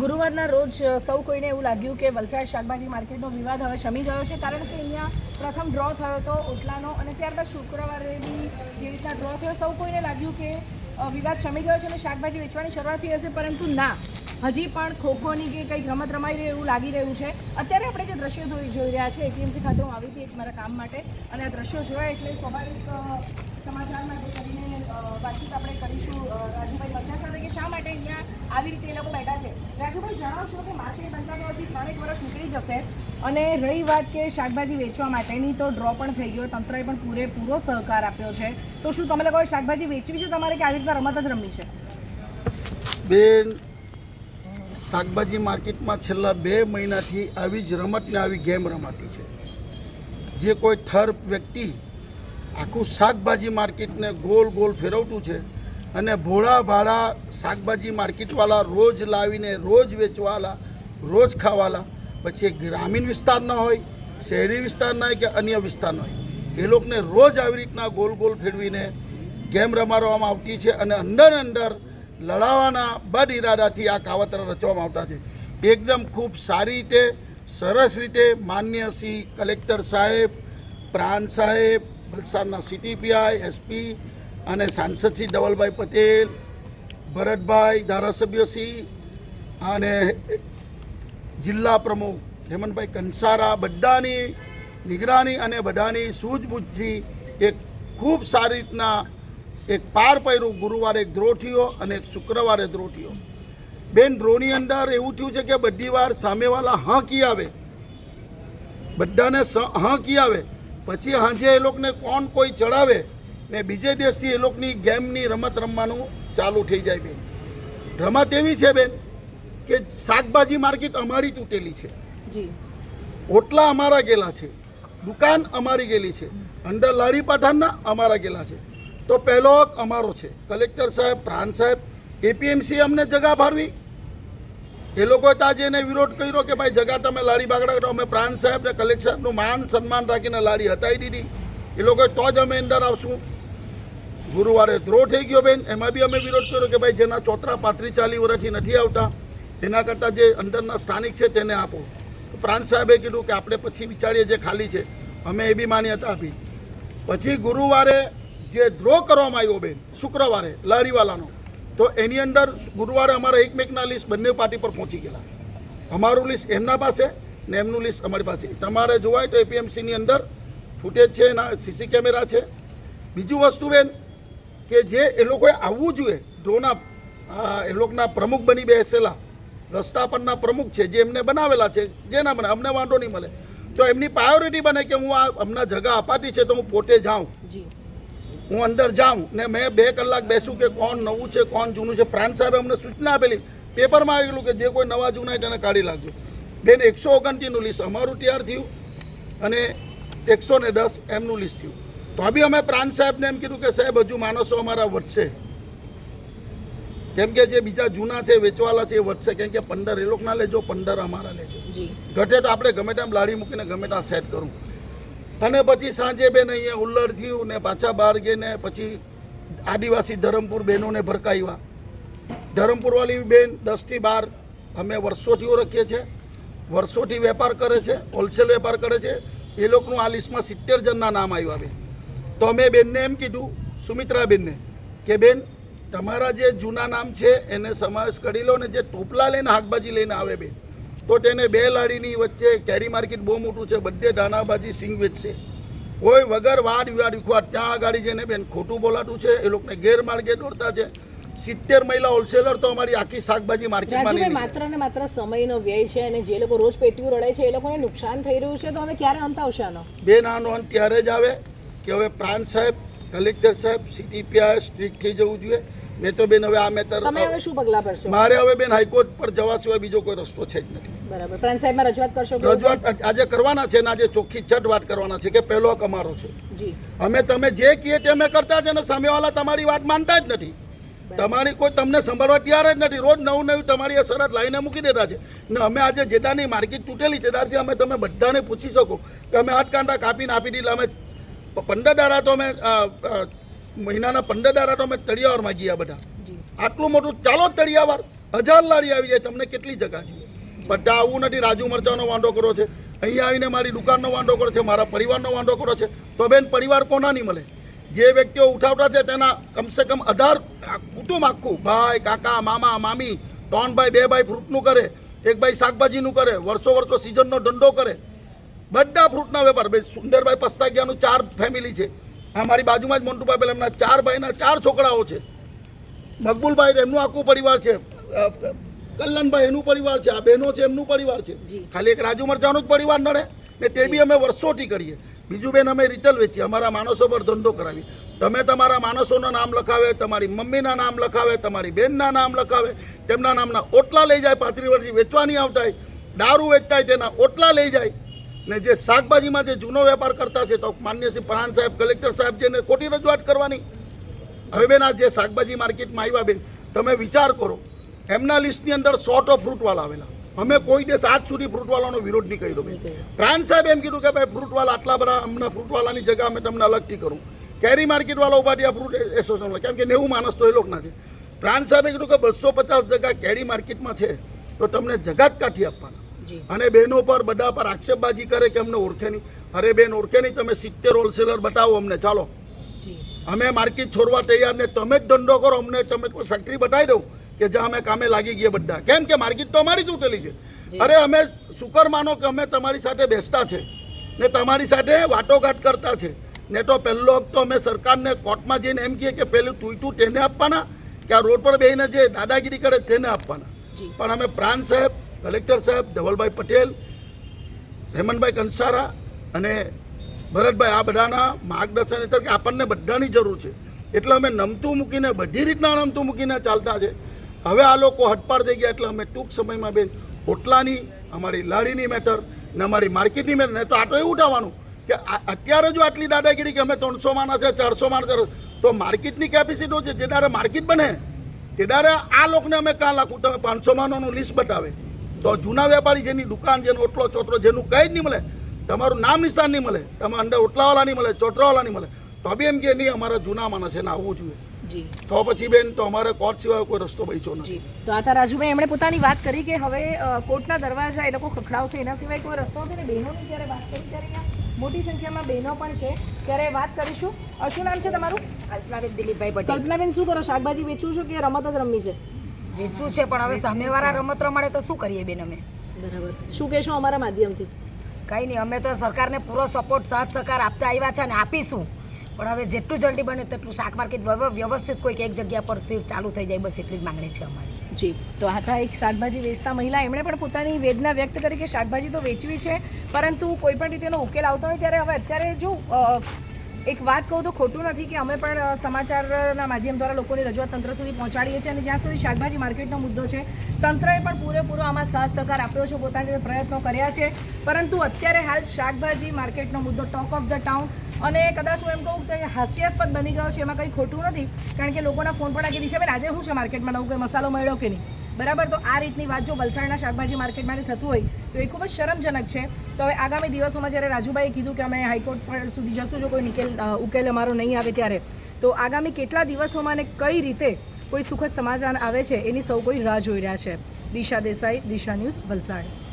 ગુરુવારના રોજ સૌ કોઈને એવું લાગ્યું કે વલસાડ શાકભાજી માર્કેટનો વિવાદ હવે શમી ગયો છે કારણ કે અહીંયા પ્રથમ ડ્રો થયો હતો ઓટલાનો અને ત્યારબાદ શુક્રવારે બી જે રીતના ડ્રો થયો, સૌ કોઈને લાગ્યું કે વિવાદ શમી ગયો છે અને શાકભાજી વેચવાની શરૂઆત થઈ હશે, પરંતુ ના. હજી પણ ખોખોની કે કંઈક રમત રમાઈ રહી એવું લાગી રહ્યું છે. અત્યારે આપણે જે દ્રશ્યો જોઈ જોઈ રહ્યા છે એપીએમસી ખાતે હું આવી હતી એક મારા કામ માટે. અને આ દ્રશ્યો જોયા એટલે સ્વાભાવિક સમાચાર માટે કરીને વાતચીત આપણે કરીશું. રાજુભાઈ મજા સાથે કે શા માટે અહીંયા આવી રીતે એ લોકો બેઠા છે? રાજુભાઈ, જણાવશો કે માર્કેટ બંધાતો હજી ત્રણેક વર્ષ નીકળી જશે. અને રહી વાત કે શાકભાજી વેચવા માટેની તો ડ્રો પણ થઈ ગયો, તંત્રએ પણ પૂરેપૂરો સહકાર આપ્યો છે. તો શું તમે લોકોએ શાકભાજી વેચવી છે? તમારે કે આવી રીતના રમત જ રમવી છે? બેન, શાકભાજી માર્કેટમાં છેલ્લા બે મહિનાથી આવી જ રમત ને આવી ગેમ રમાતી છે. જે કોઈ થર વ્યક્તિ આખું શાકભાજી માર્કેટને ગોલ ગોલ ફેરવતું છે અને ભોળા ભાડા શાકભાજી માર્કેટવાળા રોજ લાવીને, રોજ વેચવાલા રોજ ખાવાલા પછી ગ્રામીણ વિસ્તારના હોય, શહેરી વિસ્તારના હોય કે અન્ય વિસ્તારના હોય, એ લોકોને રોજ આવી રીતના ગોલ ગોલ ફેરવીને ગેમ રમાડવામાં આવતી છે અને અંદર અંદર લડાવાના બદ ઇરાદાથી આ કાવતરા રચવામાં આવતા છે. એકદમ ખૂબ સારી રીતે, સરસ રીતે માન્ય શ્રી કલેક્ટર સાહેબ પ્રાણ સાહેબ, વલસાડના સીટીપીઆઈ એસપી અને સાંસદ શ્રી ધવલભાઈ પટેલ, ભરતભાઈ ધારાસભ્ય શ્રી અને જિલ્લા પ્રમુખ હેમંતભાઈ કંસારા બધાની નિગરાની અને બધાની સૂઝબૂઝથી એક ખૂબ સારી રીતના એક પાર પાડ્યું ગુરુવારે એક ધ્રો અને એક શુક્રવારે ધ્રો બેન ધ્રોની અંદર એવું થયું છે કે બધી વાર સામેવાળા હા કી આવે. બધાને હા કી આવે. પછી હાંજે એ લોકોને કોણ કોઈ ચડાવે ને બીજે દિવસથી એ લોકોની ગેમની રમત રમવાનું ચાલુ થઈ જાય બેન. રમત એવી છે બેન કે શાકભાજી માર્કેટ અમારી તૂટેલી છે. જી. ઓટલા અમારા ગયેલા છે. દુકાન અમારી ગયેલી છે. અંદર લારી પઠાણના અમારા ગયેલા છે. તો પહેલો હક અમારો છે. કલેક્ટર સાહેબ પ્રાંત સાહેબ એપીએમસી અમને જગા ફાળવી એ લોકોએ આજે એને વિરોધ કર્યો કે ભાઈ જગા તમે લારી બાગડા કરો. અમે પ્રાંત સાહેબ ને કલેક્ટર સાહેબનું માન સન્માન રાખીને લારી હટાવી દીધી. એ લોકોએ તો જ અમે અંદર આવશું. ગુરુવારે ધ્રો થઈ ગયો બેન. એમાં બી અમે વિરોધ કર્યો કે ભાઈ જેના ચોતરા પાંત્રીસ ચાલીસ વર્ષથી નથી આવતા. એના કરતાં જે અંદરના સ્થાનિક છે તેને આપો. પ્રાંત સાહેબે કીધું કે આપણે પછી વિચારીએ જે ખાલી છે. અમે એ બી માન્યતા આપી. પછી ગુરુવારે જે ડ્રો કરવામાં આવ્યો બેન, શુક્રવારે લારીવાલાનો, તો એની અંદર ગુરુવારે અમારા એકમેકના લિસ્ટ બંને પાર્ટી પર પહોંચી ગયેલા. અમારું લિસ્ટ એમના પાસે ને એમનું લિસ્ટ અમારી પાસે. તમારે જોવાય તો એપીએમસીની અંદર ફૂટેજ છે, એના સીસી કેમેરા છે. બીજું વસ્તુ બેન, કે જે એ લોકોએ આવવું જોઈએ, ડ્રોના એ લોકોના પ્રમુખ બની બેસેલા રસ્તા પરના પ્રમુખ છે જે એમને બનાવેલા છે જેના મને અમને વાંધો નહીં મળે. તો એમની પ્રાયોરિટી બને કે હું આ હમણાં જગા અપાતી છે તો હું પોતે જાઉં. હું અંદર જાઉં ને મેં બે કલાક બેસું કે કોણ નવું છે કોણ જૂનું છે. પ્રાંત સાહેબે અમને સૂચના આપેલી. પેપરમાં આવેલું કે જે કોઈ નવા જૂના તેને કાઢી લાગજો બેન એકસો ઓગણત્રીસનું લિસ્ટ અમારું તૈયાર થયું અને એકસો ને દસ એમનું લિસ્ટ થયું. તો બી અમે પ્રાંત સાહેબને એમ કીધું કે સાહેબ હજુ માણસો અમારા વધશે. કેમ કે જે બીજા જૂના છે વેચવાલા છે એ વધશે. કેમ કે પંદર એ લોકોના લેજો પંદર અમારા લેજો. ઘટે તો આપણે ગમે તેમ લાડી મૂકીને ગમે ત્યાં સેટ કરું. અને પછી સાંજે બેન અહીંયા ઉલ્લર થયું ને પાછા બહાર ગઈને પછી આદિવાસી ધરમપુર બહેનોને ભરકાવ્યા ધરમપુરવાળી બેન દસથી બાર અમે વર્ષોથી ઓળખીએ છીએ. વર્ષોથી વેપાર કરે છે હોલસેલ વેપાર કરે છે. એ લોકોનું આ લિસ્ટમાં સિત્તેર જણના નામ આવ્યા બેન. તો અમે બેનને એમ કીધું સુમિત્રા બેનને કે બેન તમારા જે જૂના નામ છે એને સમાવેશ કરી લો ને જે ટોપલા લઈને શાકભાજી લઈને આવે બે. તો તેને બે લાડીની વચ્ચે કેરી માર્કેટ બહુ મોટું છે બધે દાણાભાજી સિંગ વેચશે. કોઈ વગર વાદ વિવાદ વિખવાડ ત્યાં આગળ જઈને બેન ખોટું બોલાતું છે એ લોકોને ગેરમાર્ગે દોરતા છે. સિત્તેર મહિલા હોલસેલર તો અમારી આખી શાકભાજી માર્કેટમાં માત્ર ને માત્ર સમયનો વ્યય છે અને જે લોકો રોજ પેટીઓ રડે છે એ લોકોને નુકસાન થઈ રહ્યું છે તો હવે ક્યારે અંત આવશે આનો? બેન આનો અંત ત્યારે જ આવે કે હવે પ્રાંત સાહેબ કલેક્ટર સાહેબ સીટીપીઆઈ સ્ટ્રીટ થઈ જવું જોઈએ. નહીં તો બેન હવે આ મેટર તમે હવે શું પગલાં ભરશો? મારે હવે બેન હાઈકોર્ટ પર જવા સિવાય બીજો કોઈ રસ્તો છે જ નથી. બરાબર. પ્રાંત સાહેબમાં રજૂઆત કરશો રજૂઆત આજે કરવાના છે ને આજે ચોખ્ખી છઠ વાત કરવાના છે કે પહેલો હક અમારો છે. જી. અમે તમે જે કહીએ તે અમે કરતા છે ને સામેવાળા તમારી વાત માનતા જ નથી. તમારી કોઈ તમને સંભાળવા તૈયાર જ નથી. રોજ નવું નવું તમારી શરત લાઈને મૂકી દેતા છે. ને અમે આજે જેદાની માર્કેટ તૂટેલી છે ત્યારથી અમે તમે બધાને પૂછી શકો કે અમે હાથકાંડા કાપીને આપી દીધા. અમે પંદર દાડા તો અમે મહિનાના પંદર દારા તો અમે તળિયાવારમાં ગયા બધા. આટલું મોટું ચાલો તળિયાવાર હજાર લારી આવી જાય તમને કેટલી જગા જોઈએ? બધા આવું નથી રાજુ મરચાનો વાંધો કરો છે અહીંયા આવીને મારી દુકાનનો વાંધો કરો છે મારા પરિવારનો વાંધો કરો છે તો બેન પરિવાર કોના નહીં મળે? જે વ્યક્તિઓ ઉઠાવતા છે તેના કમસે કમ અઢાર કુટુંબ આખું ભાઈ કાકા મામા મામી ત્રણ ભાઈ બે ભાઈ ફ્રૂટનું કરે એક ભાઈ શાકભાજીનું કરે વર્ષો વર્ષો સિઝનનો ધંધો કરે. બધા ફ્રૂટના વેપાર ભાઈ સુંદરભાઈ પસ્તાગિયાનું ચાર ફેમિલી છે. આ મારી બાજુમાં જ મોન્ટુભાઈ પેલા એમના ચાર ભાઈના ચાર છોકરાઓ છે. મકબૂલભાઈ એમનું આખું પરિવાર છે. કલ્યાણભાઈ એનું પરિવાર છે આ બહેનો છે એમનું પરિવાર છે. ખાલી એક રાજુ મરચાનું જ પરિવાર નડે ને તે બી અમે વર્ષોથી કરીએ. બીજું બેન અમે રિટેલ વેચીએ અમારા માણસો પર ધંધો કરાવી તમે તમારા માણસોના નામ લખાવે તમારી મમ્મીના નામ લખાવે તમારી બેનના નામ લખાવે તેમના નામના ઓટલા લઈ જાય પાંત્રીસ વર્ષથી વેચવાની આવતા દારૂ વેચતા હોય તેના ઓટલા લઈ જાય. ને જે શાકભાજીમાં જે જૂનો વેપાર કરતા છે તો માન્ય શ્રી પ્રાણ સાહેબ કલેક્ટર સાહેબ જેને ખોટી રજૂઆત કરવાની. હવે બેન આ જે શાકભાજી માર્કેટમાં આવ્યા બેન તમે વિચાર કરો એમના લિસ્ટની અંદર સો ઓફ ફ્રૂટવાલા આવેલા. અમે કોઈ દિવસ આજ સુધી ફ્રૂટવાલાનો વિરોધ નહીં કર્યો બેન. પ્રાણ સાહેબ એમ કીધું કે ભાઈ ફ્રૂટવાલા આટલા બધા અમને ફ્રૂટવાલાની જગ્યા અમે તમને અલગથી કરું. કેરી માર્કેટવાળા ઊભા થયા ફ્રૂટ એસોસિએશન કેમ કે નેવું માણસ તો એ લોકોના છે. પ્રાણ સાહેબે કીધું કે બસો પચાસ જગ્યા કેરી માર્કેટમાં છે તો તમને જગા જ કાઠી આપવાના. અને બહેનો પર બધા પર આક્ષેપબાજી કરે કે અમને ઓળખે નહીં. અરે બેન ઓળખે નહીં તમે સિત્તેર હોલસેલર બતાવો અમને. ચાલો. અમે માર્કેટ છોડવા તૈયાર ને તમે જ ધંધો કરો અમને તમે કોઈ ફેક્ટરી બતાવી દઉં કે જ્યાં અમે કામે લાગી ગયા બધા. કેમ કે માર્કેટ તો અમારી જ ઉતેલી છે. અરે અમે શુકર માનો કે અમે તમારી સાથે બેસતા છે ને તમારી સાથે વાટોઘાટ કરતા છે. ને તો પહેલો હક તો અમે સરકારને કોર્ટમાં જઈને એમ કહીએ કે પેલું તું તું તેને આપવાના કે આ રોડ પર બેહીને જે દાદાગીરી કરે તેને આપવાના. પણ અમે પ્રાણ સાહેબ કલેક્ટર સાહેબ, ધવલભાઈ પટેલ, હેમંતભાઈ કંસારા અને ભરતભાઈ આ બધાના માર્ગદર્શન હેઠળ કે આપણને બધાની જરૂર છે. એટલે અમે નમતું મૂકીને, બધી રીતના નમતું મૂકીને ચાલતા છે. હવે આ લોકો હટપાર થઈ ગયા એટલે અમે ટૂંક સમયમાં બેન ઓટલાની, અમારી લારીની મેટર ને અમારી માર્કેટની મેટર ને તો આ તો એવું ઉઠાવવાનું કે અત્યારે જો આટલી દાદાગીરી કે અમે ત્રણસો માણસ છે ચારસો માણસ તો માર્કેટની કેપેસિટી છે? જે દારે માર્કેટ બને, તે દારે આ લોકોને અમે કાં લાખું તમે પાંચસો માનોનું લિસ્ટ બતાવે. તો જૂના વેપારી જેની દુકાન જેનો ઓટલો ચોટલો જેનું કંઈ જ નહીં મળે તમારું નામ નિશાન નહીં મળે તમારા અંદર ઓટલાવાળા નહીં મળે ચોટરાવાળા નહીં મળે તો બી એમ કે નહીં અમારા જૂના માણસ એને આવવું જોઈએ. જી. તો પછી બેન તો અમારે કોર્ટ સિવાય કોઈ રસ્તો બચ્યો નથી. તો આ રાજુભાઈ એમણે પોતાની વાત કરી કે હવે કોર્ટના દરવાજા એ લોકો ખખડાવશે એના સિવાય કોઈ રસ્તો નથી ને? બહેનોની જ્યારે વાત કરી ત્યારે અહીંયા મોટી સંખ્યામાં બહેનો પણ છે. ત્યારે વાત કરીશું. શું નામ છે તમારું? કલ્પનાબેન દિલીપભાઈ પટેલ. કલ્પનાબેન શું કરો? શાકભાજી વેચું છું કે રમત જ રમવી છે? વેચવું છે પણ હવે સામેવાળા રમત રમાડે તો શું કરીએ બેન અમે? બરાબર. શું કહેશો અમારા માધ્યમથી? કંઈ નહીં અમે તો સરકારને પૂરો સપોર્ટ સાથ સહકાર આપતા આવ્યા છે અને આપીશું. પણ હવે જેટલું જલ્દી બને તેટલું શાક માર્કેટ વ્યવ- વ્યવસ્થિત કોઈક એક જગ્યા પર ચાલુ થઈ જાય બસ એટલી જ માંગણી છે અમારી. જી તો આ હતા એક શાકભાજી વેચતા મહિલા. એમણે પણ પોતાની વેદના વ્યક્ત કરી કે શાકભાજી તો વેચવી છે પરંતુ કોઈ પણ રીતેનો ઉકેલ આવતો હોય ત્યારે હવે અત્યારે જો એક વાત કહું તો ખોટું નથી કે અમે પણ સમાચારના માધ્યમ દ્વારા લોકોની રજૂઆત તંત્ર સુધી પહોંચાડીએ છીએ અને જ્યાં સુધી શાકભાજી માર્કેટનો મુદ્દો છે, તંત્રએ પણ પૂરેપૂરો આમાં સાથ સહકાર આપ્યો છે, પોતાની પ્રયત્નો કર્યા છે. પરંતુ અત્યારે હાલ શાકભાજી માર્કેટનો મુદ્દો ટોક ઓફ ધ ટાઉન અને કદાચ હું એમ કહું કે હાસ્યાસ્પદ બની ગયો છે, એમાં કંઈ ખોટું નથી. કારણ કે લોકોના ફોન પણ કે દિશાબેન આજે શું છે માર્કેટમાં? નવું કંઈ મસાલો મળ્યો કે નહીં? બરાબર? તો આ રીતની વાત જો વલસાડના શાકભાજી માર્કેટમાંથી થતું હોય, તો એ ખૂબ જ શરમજનક છે. તો હવે આગામી દિવસોમાં જ્યારે રાજુભાઈએ કીધું કે અમે હાઈકોર્ટ પર સુધી જશું, જો કોઈ નિકેલ ઉકેલ અમારો નહીં આવે ત્યારે, તો આગામી કેટલા દિવસોમાં અને કઈ રીતે કોઈ સુખદ સમાચાર આવે છે, એની સૌ કોઈ રાહ જોઈ રહ્યા છે. દિશા દેસાઈ, દિશા ન્યૂઝ, વલસાડ.